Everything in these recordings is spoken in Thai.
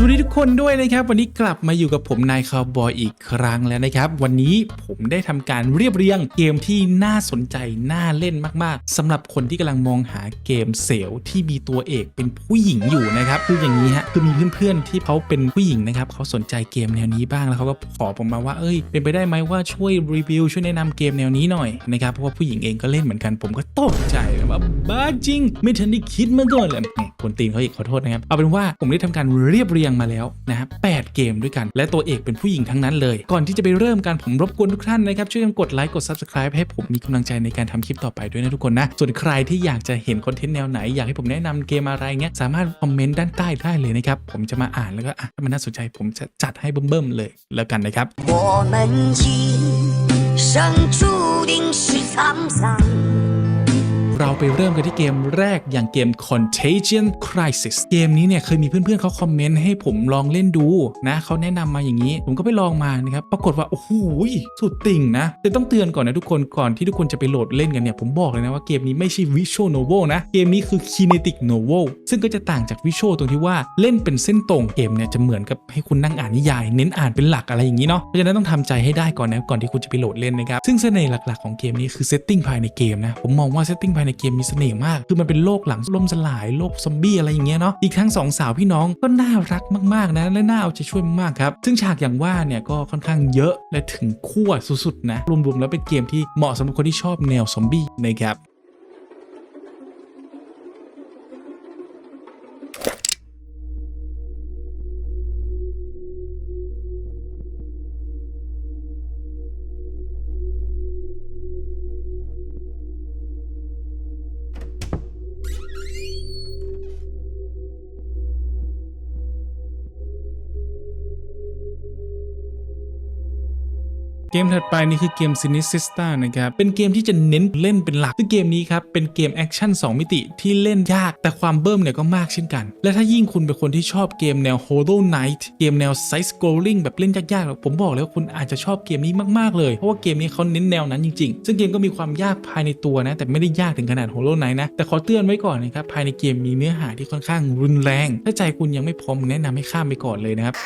สวัสดีทุกคนด้วยนะครับ วันนี้กลับมาอยู่กับผมนายคาวบอยอีกครั้งแล้วนะครับ วันนี้ผมได้ทำการเรียบเรียงเกมที่น่าสนใจน่าเล่นมากๆสำหรับคนที่กำลังมองหาเกมเซลที่มีตัวเอกเป็นผู้หญิงอยู่นะครับคืออย่างนี้ฮะคือมีเพื่อนๆที่เขาเป็นผู้หญิงนะครับเขาสนใจเกมแนวนี้บ้างแล้วเขาก็ขอผมมาว่าเอ้ย เป็นไปได้ไหมว่าช่วยรีวิวช่วยแนะนำเกมแนวนี้หน่อยนะครับเพราะว่าผู้หญิงเองก็เล่นเหมือนกันผมก็ตกใจว่าบ้าจริง ไม่ทันได้คิดมาก่อนเลยคนตีนเขาอีกขอโทษนะครับเอาเป็นว่าผมได้ทำการเรียบเรียมาแล้วนะฮะแปดเกมด้วยกัน และตัวเอกเป็นผู้หญิงทั้งนั้นเลย ก่อนที่จะไปเริ่มกันผมรบกวนทุกท่านนะครับช่วยกันกดไลค์กด subscribe ให้ผมมีกำลังใจในการทำคลิปต่อไปด้วยนะทุกคนนะ ส่วนใครที่อยากจะเห็นคอนเทนต์แนวไหน อยากให้ผมแนะนำเกมอะไรเงี้ยสามารถคอมเมนต์ด้านใต้ได้เลยนะครับผมจะมาอ่านแล้วก็อ่ะถ้ามันน่าสนใจผมจะจัดให้เบิ่มๆเลยแล้วกันนะครับ 我们今生注定是沧桑。 เราไปเริ่มกันที่เกมแรกอย่างเกม Contagion Crisis เกมนี้เนี่ยเคยมีเพื่อนๆเขาคอมเมนต์ให้ผมลองเล่นดูนะเขาแนะนำมาอย่างนี้ ผมก็ไปลองมานะครับ ปรากฏว่า โอ้โหสุดติ่งนะ แต่ต้องเตือนก่อนนะทุกคนก่อนที่ทุกคนจะไปโหลดเล่นกันเนี่ย ผมบอกเลยนะว่าเกมนี้ไม่ใช่ Visual Novel นะ เกมนี้คือ Kinetic Novel ซึ่งก็จะต่างจาก Visual ตรงที่ว่าเล่นเป็นเส้นตรงเกมเนี่ยจะเหมือนกับให้คุณนั่งอ่านนิยาย เน้นอ่านเป็นหลักอะไรอย่างนี้เนาะเพราะฉะนั้นต้องทำใจให้ได้ก่อนนะก่อนที่คุณจะไปโหลดเล่นนะครับซึ่งเสน่ห์หลักๆของเกมนี้คือเซตติ้งภายในเกมนะผมมองว่าเซตติ้งภายในเกมมีเสน่ห์มาก คือมันเป็นโลกหลังล่มสลายโลกซอมบี้อะไรอย่างเงี้ยเนาะอีกทั้งสองสาวพี่น้องก็น่ารักมากๆนะและน่าเอาใจช่วยมากๆครับซึ่งฉากอย่างว่าเนี่ยก็ค่อนข้างเยอะและถึงขั้วสุดๆนะรวมๆแล้วเป็นเกมที่เหมาะสำหรับคนที่ชอบแนวซอมบี้นะครับ มถัดไปนี่คือเกม Sinisista นะครับ เป็นเกมที่จะเน้นเล่นเป็นหลักซึ่งเกมนี้ครับ เป็นเกมแอคชั่น2มิติที่เล่นยากแต่ความเบิ่มเนี่ยก็มากเช่นกัน และถ้ายิ่งคุณเป็นคนที่ชอบเกมแนว Hollow Knight เกมแนว Side Scrolling แบบเล่นยากๆ ผมบอกเลยว่าคุณอาจจะชอบเกมนี้มากๆเลย เพราะว่าเกมนี้เขาเน้นแนวนั้นจริงๆ ซึ่งเกมก็มีความยากภายในตัวนะ แต่ไม่ได้ยากถึงขนาด Hollow Knight นะ แต่ขอเตือนไว้ก่อนนะครับ ภายในเกมมีเนื้อหาที่ค่อนข้างรุนแรง ถ้าใจคุณยังไม่พร้อมแนะนำให้ข้ามไปก่อนเลยนะครับ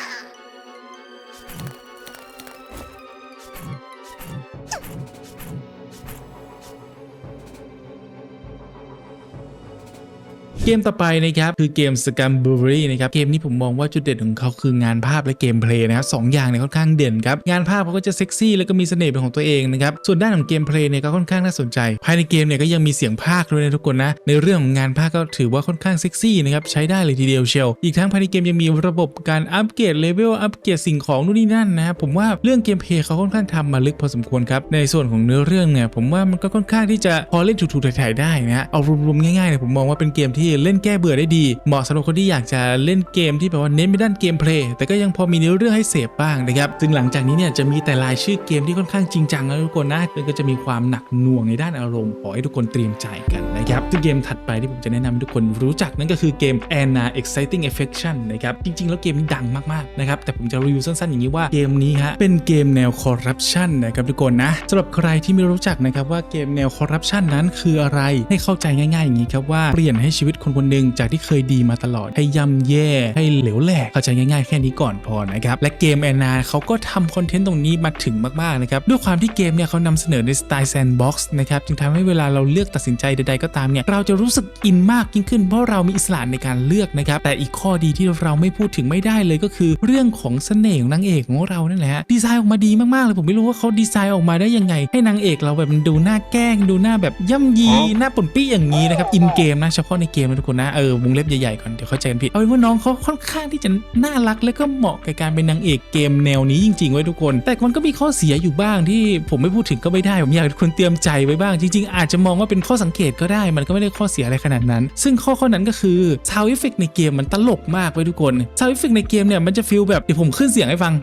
เกมต่อไปนะครับคือเกม s c a m b u r y นะครับเกมนี้ผมมองว่าจุดเด่นของเขาคืองานภาพและเกมเพลย์นะครับสองอย่างเนี่ยค่อนข้างเด่นครับงานภาพเขาก็จะเซ็กซี่แล้วก็มีเสน่ห์เป็นของตัวเองนะครับส่วนด้านของเกมเพลย์เนี่ยก็ค่อนข้างน่าสนใจ ภายในเกมเนี่ยก็ยังมีเสียงภาคด้วยนะทุกคนนะในเรื่องของงานภาคก็ถือว่าค่อนข้างเซ็กซี่นะครับใช้ได้เลยทีเดียวเชียวอีกทั้งภายในเกมยังมีระบบการอัปเกรดเลเวลอัปเกรดสิ่งของนู่นนี่นั่นนะครับผมว่าเรื่องเกมเพลย์เขาค่อนข้างทำมาลึกพอสมควรครับในส่วนของเนื้อเรื่องเนี่ยผมว่ามันก็ค่อนข้างที่จะพอเล่นถูกๆถ่ายๆได้นะเอารวมๆง่ายๆเนี่ยผมมองว่าเป็นเกมที่เล่นแก้เบื่อได้ดี เหมาะสำหรับคนที่อยากจะเล่นเกมที่แบบว่าเน้นไปด้านเกมเพลย์แต่ก็ยังพอมีเนื้อเรื่องให้เสพบ้างนะครับซึ่งหลังจากนี้เนี่ยจะมีแต่รายชื่อเกมที่ค่อนข้างจริงจังนะทุกคนนะแล้วก็จะมีความหนักหน่วงในด้านอารมณ์ขอให้ทุกคนเตรียมใจกันนะครับซึ่งเกมถัดไปที่ผมจะแนะนำให้ทุกคนรู้จักนั่นก็คือเกม Anna Exciting Affection นะครับจริง ๆ แล้วเกมนี้ดังมากๆนะครับแต่ผมจะรีวิวสั้นๆอย่างนี้ว่าเกมนี้ฮะเป็นเกมแนวคอร์รัปชันนะครับทุกคนนะสำหรับใครที่ไม่รู้จักนะครับว่าเกมแนวคอร์รัปชันนั้นคืออะไรให้เข้าใจง่ายๆอย่างนี้ครับว่าเปลี่ยนให้ชีวิตคนคนหนึ่งจากที่เคยดีมาตลอด ให้ย่ำแย่ให้เหลวแหลกเข้าใจง่ายๆแค่นี้ก่อนพอนะครับ และเกมแอนนาเขาก็ทำคอนเทนต์ตรงนี้มาถึงมากๆนะครับ ด้วยความที่เกมเนี่ยเขานำเสนอในสไตล์แซนด์บ็อกซ์นะครับจึงทำให้เวลาเราเลือกตัดสินใจใดๆก็ตามเนี่ยเราจะรู้สึกอินมากยิ่งขึ้นเพราะเรามีอิสระในการเลือกนะครับแต่อีกข้อดีที่เราไม่พูดถึงไม่ได้เลยก็คือ เรื่องของเสน่ห์ของนางเอกของเรานั่นแหละฮะดีไซน์ออกมาดีมากๆเลยผมไม่รู้ว่าเขาดีไซน์ออกมาได้ยังไง ให้นางเอกเราแบบมันดูหน้าแกล้ง ดูหน้าแบบย่ำยีหน้าป่นปี้อย่างนี้นะครับอินเกมนะเฉพาะในเกมนะทุกคนนะเออวงเล็บใหญ่ๆก่อนเดี๋ยวเข้าใจกันผิดเอาเป็นว่าน้องเขาค่อนข้างที่จะน่ารัก และก็เหมาะกับการเป็นนางเอกเกมแนวนี้จริงๆไว้ทุกคน แต่มันก็มีข้อเสียอยู่บ้างที่ผมไม่พูดถึงก็ไม่ได้ผมอยากให้ทุกคนเตรียมใจไว้บ้างจริงๆ อาจจะมองว่าเป็นข้อสังเกตก็ได้ มันก็ไม่ได้ข้อเสียอะไรขนาดนั้น ซึ่งข้อข้อนั้นก็คือซาวด์เอฟเฟกในเกมมันตลกมากไว้ทุกคนซาวด์เอฟเฟกในเกมเนี่ยมันจะฟีลแบบเดี๋ยวผมขึ้นเสียงให้ฟัง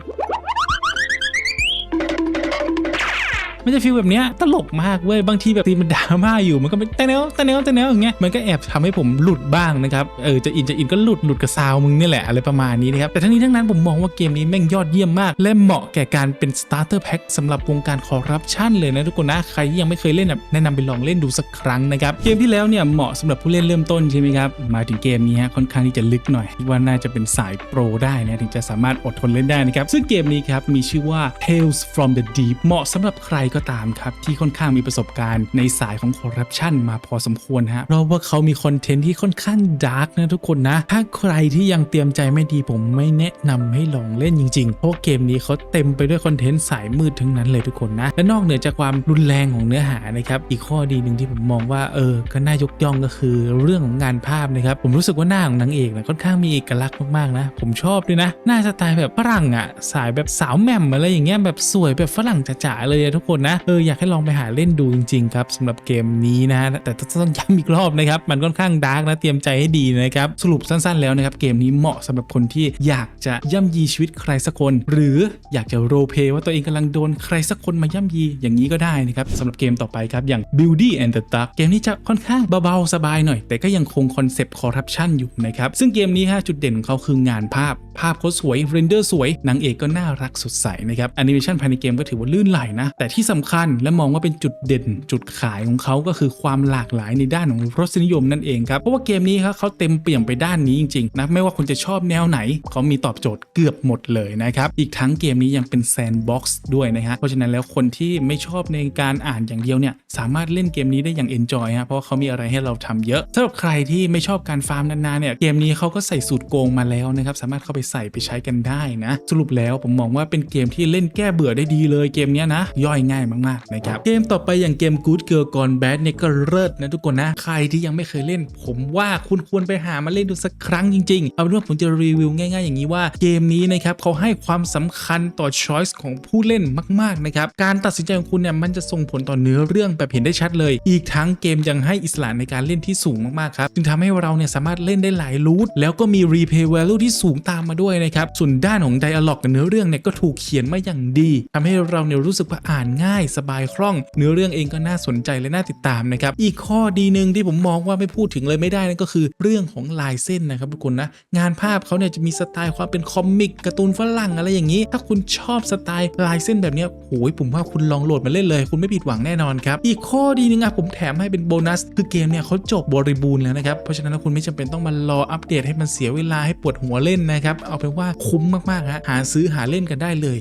มันจะฟีลแบบเนี้ยตลกมากเว้ยบางทีแบบทีมันดราม่าอยู่มันก็เป็นแต่แนวแต่แนวแต่แนวอย่างเงี้ยมันก็แอบทำให้ผมหลุดบ้างนะครับเออจะอินจะอินก็หลุดหลุดกับซาวมึงนี่แหละอะไรประมาณนี้นะครับแต่ทั้งนี้ทั้งนั้นผมมองว่าเกมนี้แม่งยอดเยี่ยมมาก และเหมาะแก่การเป็นสตาร์เตอร์แพ็คสำหรับวงการคอร์รัปชันเลยนะทุกคนนะใครยังไม่เคยเล่นแบบแนะนำไปลองเล่นดูสักครั้งนะครับเกมที่แล้วเนี่ยเหมาะสำหรับผู้เล่นเริ่มต้นใช่ไหมครับมาถึงเกมนี้ฮะค่อนข้างที่จะลึกหน่อยว่าน่าจะเป็นสายโปรได้นะถึงจะสามารถอดทนเล่นได้นะครับซึ่งเกมนี้ครับมีชื่อว่า Tales from the Deep เหมาะสำหรับใครก็ตามครับที่ค่อนข้างมีประสบการณ์ในสายของคอร์รัปชันมาพอสมควรฮะเพราะว่าเขามีคอนเทนต์ที่ค่อนข้างดาร์กนะทุกคนนะ ถ้าใครที่ยังเตรียมใจไม่ดีผมไม่แนะนำให้ลองเล่นจริงๆ เพราะเกมนี้เขาเต็มไปด้วยคอนเทนต์สายมืดทั้งนั้นเลยทุกคนนะ และนอกเหนือจากความรุนแรงของเนื้อหานะครับอีกข้อดีหนึ่งที่ผมมองว่าเออก็น่ายกย่องก็คือเรื่องของงานภาพนะครับผมรู้สึกว่าหน้าของนางเอกนะค่อนข้างมีเอกลักษณ์มากๆนะ ผมชอบด้วยนะหน้าสไตล์แบบฝรั่งอะสายแบบสาวแหม่มอะไรอย่างเงี้ยแบบสวยแบบฝรั่งจ๋าๆเลยอะทุกคนนะเอออยากให้ลองไปหาเล่นดูจริงๆครับสำหรับเกมนี้นะฮะแต่ต้องย้ำอีกรอบนะครับมันค่อนข้างดาร์กนะเตรียมใจให้ดีนะครับสรุปสั้นๆแล้วนะครับเกมนี้เหมาะสำหรับคนที่อยากจะย่ำยีชีวิตใครสักคน หรืออยากจะโรเพย์ว่าตัวเองกำลังโดนใครสักคนมาย่ำยีอย่างนี้ก็ได้นะครับสำหรับเกมต่อไปครับอย่าง Beauty and the Duck เกมนี้จะค่อนข้างเบาๆสบายหน่อย แต่ก็ยังคงคอนเซปต์คอร์รัปชันอยู่นะครับซึ่งเกมนี้ฮะจุดเด่นของเขาคืองานภาพภาพเขาสวยเรนเดอร์สวยนางเอกก็น่ารักสดใสนะครับแอนิเมชันภายในเกมก็ถือว่าลื่นไหลนะ แต่ที่สำคัญและมองว่าเป็นจุดเด่นจุดขายของเขาก็คือความหลากหลายในด้านของรสนิยมนั่นเองครับ เพราะว่าเกมนี้ครับเขาเต็มเปี่ยมไปด้านนี้จริงๆนะไม่ว่าคุณจะชอบแนวไหนเขามีตอบโจทย์เกือบหมดเลยนะครับอีกทั้งเกมนี้ยังเป็นแซนด์บ็อกซ์ด้วยนะฮะเพราะฉะนั้นแล้วคนที่ไม่ชอบในการอ่านอย่างเดียวเนี่ยสามารถเล่นเกมนี้ได้อย่างเอนจอยฮะเพราะาเขามีอะไรให้เราทำเยอะสำหรับใครที่ไม่ชอบการฟาร์มนานๆเนี่ยเกมนี้เขาก็ใส่สูตรโกงมาแล้วนะครับสามารถเข้าไปใส่ไปใช้กันได้นะ สรุปแล้วผมมองว่าเป็นเกมที่เล่นแก้เบื่อได้ดีเลยเกมนี้นะ ย่อยง่ายมากๆนะครับเกมต่อไปอย่างเกม Good Girl Gone Bad เนี่ยก็เลิศนะทุกคนนะ ใครที่ยังไม่เคยเล่น ผมว่าคุณควรไปหามาเล่นดูสักครั้งจริงๆ เอาเป็นว่าผมจะรีวิวง่ายๆ อย่างนี้ว่าเกมนี้นะครับเขาให้ความสำคัญต่อ choice ของผู้เล่นมากๆนะครับการตัดสินใจของคุณเนี่ยมันจะส่งผลต่อเนื้อเรื่องแบบเห็นได้ชัดเลย อีกทั้งเกมยังให้อิสระในการเล่นที่สูงมากๆครับจึงทำให้เราเนี่ยสามารถเล่นได้หลายรูทแล้วก็มี replay value ที่สูงตามมาด้วยนะครับ ส่วนด้านของ dialog กับเนื้อเรื่องเนี่ยก็ถูกเขียนมาอย่างดีทำให้เราเนี่ยรู้สึกว่าอ่านง่ายสบายคล่อง เนื้อเรื่องเองก็น่าสนใจและน่าติดตามนะครับ อีกข้อดีหนึ่งที่ผมมองว่าไม่พูดถึงเลยไม่ได้นั่นก็คือเรื่องของลายเส้นนะครับทุกคนนะ งานภาพเขาเนี่ยจะมีสไตล์ความเป็นคอมิกการ์ตูนฝรั่งอะไรอย่างนี้ ถ้าคุณชอบสไตล์ลายเส้นแบบนี้โอ้ยผมว่าคุณลองโหลดมาเล่นเลย คุณไม่ผิดหวังแน่นอนครับ อีกข้อดีหนึงอะผมแถมให้เป็นโบนัส คือเกมเนี่ยเขาจบบริบูรณ์แล้วนะครับ เพราะฉะนั้นแล้วคุณไม่จำเป็นต้องมารออัปเดตให้มันเสียเวลาให้ปวดหัวเล่นนะครับเอาเป็นว่าคุ้มมากๆฮะหาซื้อหาเล่นกันได้เลย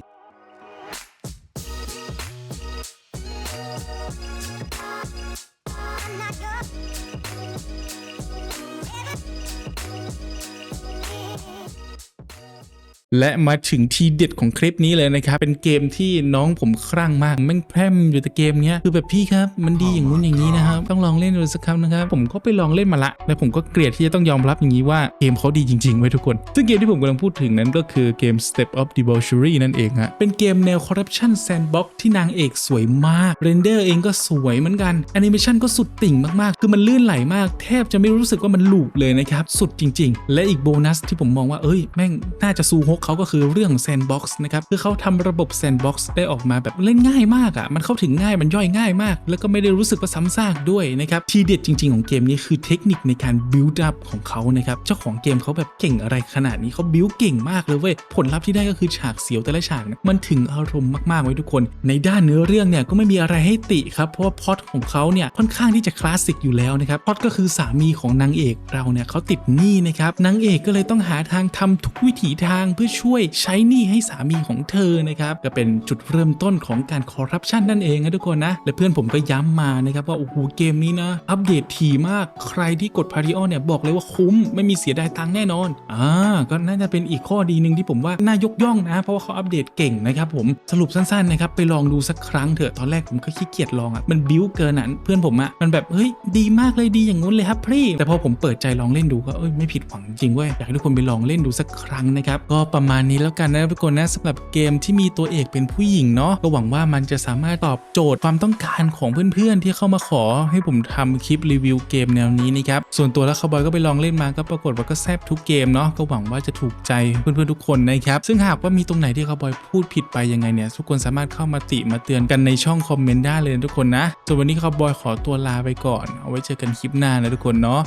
และมาถึงทีเด็ดของคลิปนี้เลยนะครับ เป็นเกมที่น้องผมครั่งมากแม่งแพร่มอยู่แต่เกมเนี้ยคือแบบพี่ครับมันดีอย่างงู้นอย่างนี้นะครับ ต้องลองเล่นดูสักครั้งนะครับ ผมก็ไปลองเล่นมาละ และผมก็เกลียดที่จะต้องยอมรับอย่างนี้ว่าเกมเขาดีจริงๆไว้ทุกคน ซึ่งเกมที่ผมกำลังพูดถึงนั้นก็คือเกม Step of Debauchery นั่นเองฮะเป็นเกมแนว Corruption Sandbox ที่นางเอกสวยมากเรนเดอร์เองก็สวยเหมือนกันแอนิเมชันก็สุดติ่งมากๆ คือมันลื่นไหลมาก แทบจะไม่รู้สึกว่ามันหลูปเลยนะครับสุดจริง ๆ และอีกโบนัสที่ผมมองว่าเอ้ยแม่งน่าจะซูฮกเขาก็คือเรื่อง Sandbox นะครับ คือเขาทำระบบ Sandbox ได้ออกมาแบบเล่นง่ายมากอะ่ะ มันเข้าถึงง่ายมันย่อยง่ายมาก แล้วก็ไม่ได้รู้สึกว่าซ้ำซากด้วยนะครับ ทีเด็ดจริง ๆ ของเกมนี้คือเทคนิคในการ build up ของเขานะครับ เจ้าของเกมเขาแบบเก่งอะไรขนาดนี้เขา build เก่งมากเลยเว้ย ผลลัพธ์ที่ได้ก็คือฉากเสียวแต่ละฉากนี่ยมันถึงอารมณ์มากๆไว้ทุกคน ในด้านเนื้อเรื่องเนี่ยก็ไม่มีอะไรให้ติครับ เพราะว่าพอตของเขาเนี่ยค่อนข้างที่จะคลาสสิกอยู่แล้วนะครับพอตก็คือสามีของนางเอกเราเนี่ยเขาติดหนี้นะครับนางเอกก็เลยต้องหาทางทำทุกวิถีทางเพื่อช่วยใช้หนี้ให้สามีของเธอนะครับก็เป็นจุดเริ่มต้นของการคอร์รัปชันนั่นเองนะทุกคนนะและเพื่อนผมก็ย้ำมานะครับว่าโอ้โหเกมนี้นะอัปเดตถี่มากใครที่กดพาริออนเนี่ยบอกเลยว่าคุ้มไม่มีเสียดายตังค์แน่นอนอ่าก็น่าจะเป็นอีกข้อดีหนึ่งที่ผมว่าน่ายกย่องนะ เพราะว่าเขาอัปเดตเก่งนะครับผมสรุปสั้นๆนะครับไปลองดูสักครั้งเถอะตอนแรกผมก็ขี้เกียจลองอะมันบิ้วเกินอะเพื่อนผมอะมันแบบเฮ้ยดีมากเลยดีอย่างงู้นเลยครับพี่แต่พอผมเปิดใจลองเล่นดูก็เอ้ยไม่ผิดหวังจริงเว้ยอยากให้ทุกคนไปลองเล่นดูสักครั้งนะครับก็ประประมาณนี้แล้วกันนะทุกคนนะสำหรับเกมที่มีตัวเอกเป็นผู้หญิงเนาะก็หวังว่ามันจะสามารถตอบโจทย์ความต้องการของเพื่อนๆ ที่เข้ามาขอให้ผมทำคลิปรีวิวเกมแนวนี้นะครับส่วนตัวแล้วคาบอยก็ไปลองเล่นมาก็ปรากฏว่าก็แซบทุกเกมเนาะก็หวังว่าจะถูกใจเพื่อนๆทุกคนนะครับซึ่งหากว่ามีตรงไหนที่คาบอยพูดผิดไปยังไงเนี่ยทุกคนสามารถเข้ามาติมาเตือนกันในช่องคอมเมนต์ได้เลยนะทุกคนนะส่วนวันนี้คาบอยขอตัวลาไปก่อน เอาไว้เจอกันคลิปหน้านะทุกคนเนาะ